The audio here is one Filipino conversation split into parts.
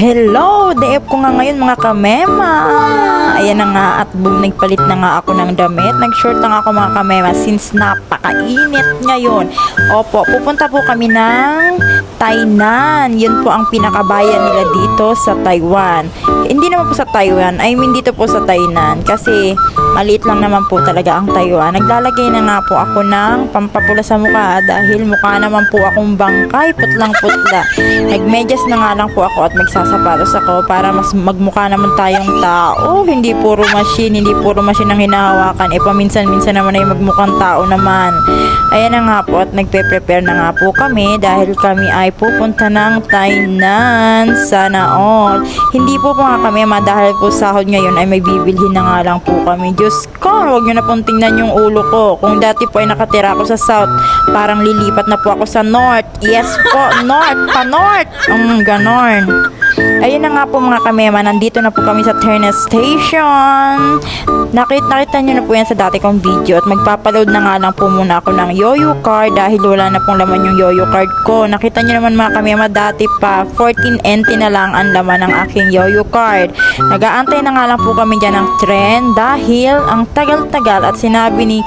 Hello! Off ko nga ngayon mga kamema! Ayan na nga at boom, nagpalit na nga ako ng damit. Nag-short na nga ako mga kamema since napakainit ngayon. Opo, pupunta po kami ng Tainan. Yun po ang pinakabayan nila dito sa Taiwan. Hindi naman po sa Taiwan, I mean dito po sa Tainan. Kasi maliit lang naman po talaga ang Taiwan. Naglalagay na nga po ako ng pampapula sa mukha dahil mukha naman po akong bangkay, putlang putla. Nagmedyas na nga lang po ako at magsasapatos ako para mas magmukha naman tayong tao. Hindi puro machine, hindi puro machine ang hinahawakan. E paminsan-minsan naman ay magmukhang tao naman. Ayan na nga po at nagpe-prepare na nga po kami dahil kami ay pupunta ng Tainan. Sana all. Hindi po po nga kami ma dahil po sahod ngayon ay may bibilhin na nga lang po kami. Diyos ko, huwag nyo na pong tingnan yung ulo ko. Kung dati po ay nakatira ako sa South, parang lilipat na po ako sa North. Yes po, North, pa North. Um, ganon. Ayun na nga po mga kamema, nandito na po kami sa Ternate Station. Nakita, nakita nyo na po yan sa dati kong video at magpapaload na nga lang po muna ako ng yoyo card dahil wala na pong laman yung yoyo card ko. Nakita nyo naman mga kamema, dati pa 14 NT na lang ang laman ng aking yoyo card. Nagaantay na nga lang po kami dyan ng tren dahil ang tagal-tagal at sinabi ni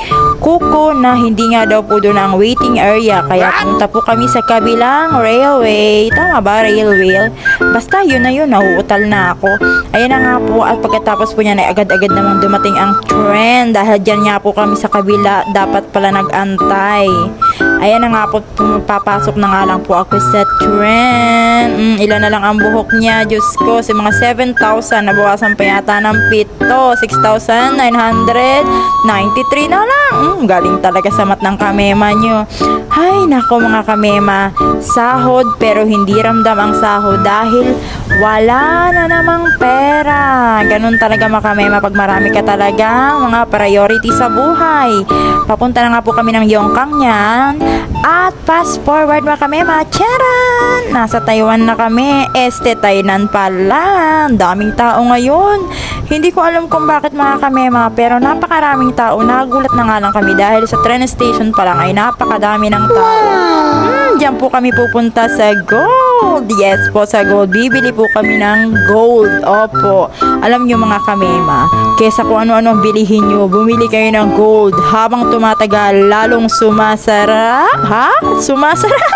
Kuko na hindi nga daw po doon ang waiting area kaya punta po kami sa kabilang railway. Tama ba? Railway? Basta yun na yun, nauutal na ako. Ayan na nga po at pagkatapos po niya ay agad-agad namang dumating ang tren dahil dyan nga po kami sa kabila dapat pala nag-antay. Ayan na nga po, papasok na nga lang po ako sa tren. Mm, ilan na lang ang buhok niya, Diyos ko, sa mga 7,000, nabawasan pa yata ng pito, 6,993 na lang. Mm, galing talaga sa mat ng kamema nyo. Ay, nako mga kamema, sahod pero hindi ramdam ang sahod dahil wala na namang pera. Ganun talaga mga kamema pag marami ka talaga mga priority sa buhay. Papunta na nga po kami ng Yongkang niyan. At fast forward mga kamema, charan! Nasa Taiwan na kami. Este, Tainan pala. Daming tao ngayon. Hindi ko alam kung bakit mga kamema, pero napakaraming tao. Nagulat na nga lang kami dahil sa train station pa lang ay napakadami ng tao. Hmm, diyan po kami pupunta sa gold. Yes po, sa gold. Bibili po kami ng gold. Opo. Alam nyo mga kamema, kesa kung ano-ano bilihin nyo, bumili kayo ng gold. Habang tumatagal, lalong sumasarap. Ha? Sumasarap?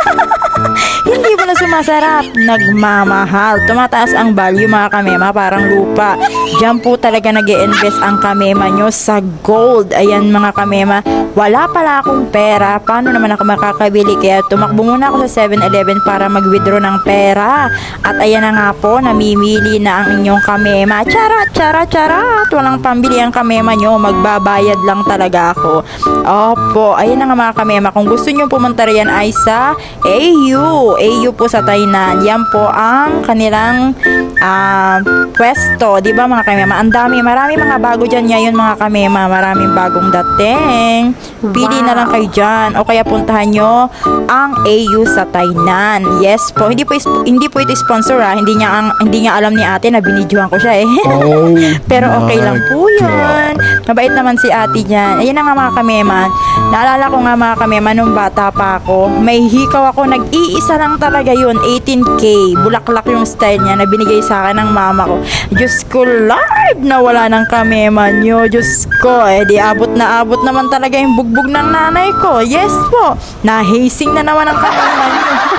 Hindi mo na sumasarap. Nagmamahal. Tumataas ang value mga kamema, parang lupa. Diyan po talaga nag invest ang kamema nyo sa gold. Ayan mga kamema, wala pala akong pera. Paano naman ako makakabili? Kaya tumakbo muna ako sa 7-Eleven para mag-withdraw ng pera. At ayan na nga po, namimili na ang inyong kamema. Charat, charat, charat. Walang pambili ang kamema nyo. Magbabayad lang talaga ako. Opo, ayan na nga mga kamema. Kung gusto nyo pumunta riyan ay sa AU. AU po sa Tainan. Yan po ang kanilang ah, pwesto. Ba mga kamema? Ang dami. Marami mga bago dyan ngayon mga kamema. Maraming bagong dating. Pili na lang kayo dyan. O kaya puntahan nyo ang AU sa Tainan. Yes po. Hindi po, hindi po ito sponsor ha. Hindi niya, ang, hindi niya alam ni ate na binidyohan ko siya eh. Oh, Pero okay lang po yun. Mabait naman si ate dyan. Ayun na nga mga kamema. Naalala ko nga mga kamema nung bata pa ako. May hikaw ako. Nag-iisa lang talaga yun. 18K. Bulaklak yung style niya na binigay sa akin ng mama ko. Diyos ko, Lord! Nawala ng kamema nyo. Diyos ko. Eh, di abot na abot naman talaga yung bugbog ng nanay ko. Yes po. Nahasing na naman ang kamema nyo.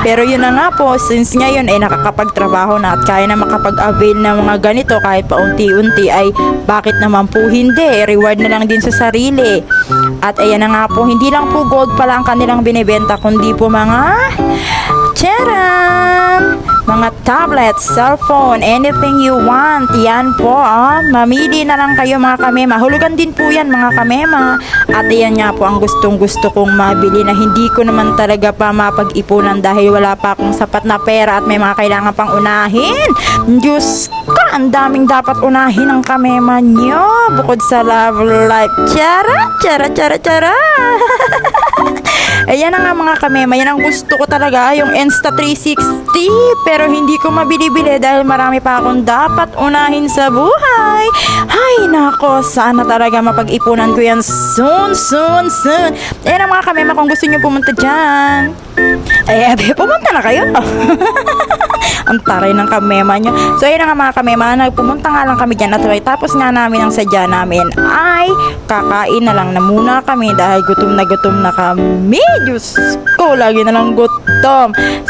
Pero yun na nga po, since ngayon ay nakakapagtrabaho na at kaya na makapag-avail ng mga ganito kahit paunti-unti ay bakit naman po hindi? Reward na lang din sa sarili. At ayan na nga po, hindi lang po gold pala ang kanilang binibenta kundi po mga Charan! Mga tablets, cellphone, anything you want. Yan po, ah. Mamili na lang kayo mga kamema. Hulugan din po yan mga kamema. At yan nga po ang gustong gusto kong mabili na hindi ko naman talaga pa mapag-ipunan dahil wala pa akong sapat na pera at may mga kailangan pang unahin. Diyos ko, ang daming dapat unahin ng kamema nyo. Bukod sa love life. Chara, chara, chara, chara. Ayan na nga mga kamema, yan ang gusto ko talaga, yung Insta360. Pero hindi ko mabili-bili dahil marami pa akong dapat unahin sa buhay. Ay, nako, sana talaga mapag-ipunan ko yan soon, soon, soon. Eh, na mga kamema, kung gusto nyo pumunta dyan. Eh, abe, pumunta na kayo. ang taray ng kamema nyo. So, ayun na nga mga kamema, nagpumunta nga lang kami dyan at tapos nga namin ang sadya namin ay kakain na lang na muna kami dahil gutom na gutom na kami. Diyos ko, lagi na lang gutom.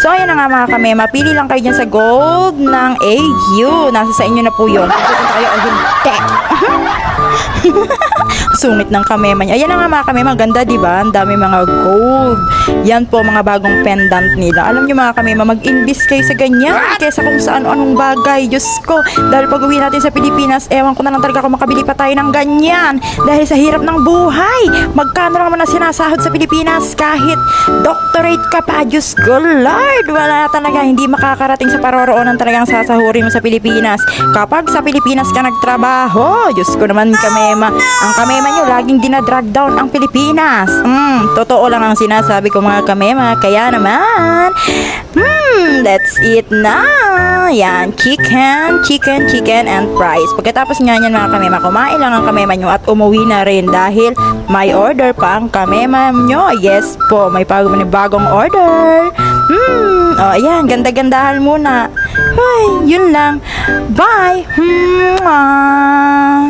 So, ayun na nga mga kamema, pili lang kayo dyan sa gold ng AU. Nasa sa inyo na po yun. Pupunta kayo o hindi. Sungit ng kamema niya. Ayan na nga mga kamema, ganda di ba? Ang dami mga gold. Yan po mga bagong pendant nila. Alam niyo mga kamema, mag-invest kayo sa ganyan. Kesa kung saan anong bagay. Diyos ko. Dahil pag uwi natin sa Pilipinas, ewan ko na lang talaga kung makabili pa tayo ng ganyan. Dahil sa hirap ng buhay. Magkano naman ang sinasahod sa Pilipinas kahit doctorate ka pa. Diyos ko, Lord. Wala talaga. Hindi makakarating sa paroroonan talagang sasahurin mo sa Pilipinas. Kapag sa Pilipinas ka nagtrabaho, Diyos ko naman kamema. Ang kamema nyo, laging dinadrag down ang Pilipinas. Hmm, totoo lang ang sinasabi ko mga kamema. Kaya naman, hmm, let's eat na. Yan, chicken, chicken, chicken, and fries. Pagkatapos nga yan mga kamema, kumain lang ang kamema nyo at umuwi na rin dahil may order pa ang kamema nyo. Yes po, may bagong order. Hmm, oh, ayan, ganda-gandahan muna. Ay, yun lang. Bye! Hmm, ah.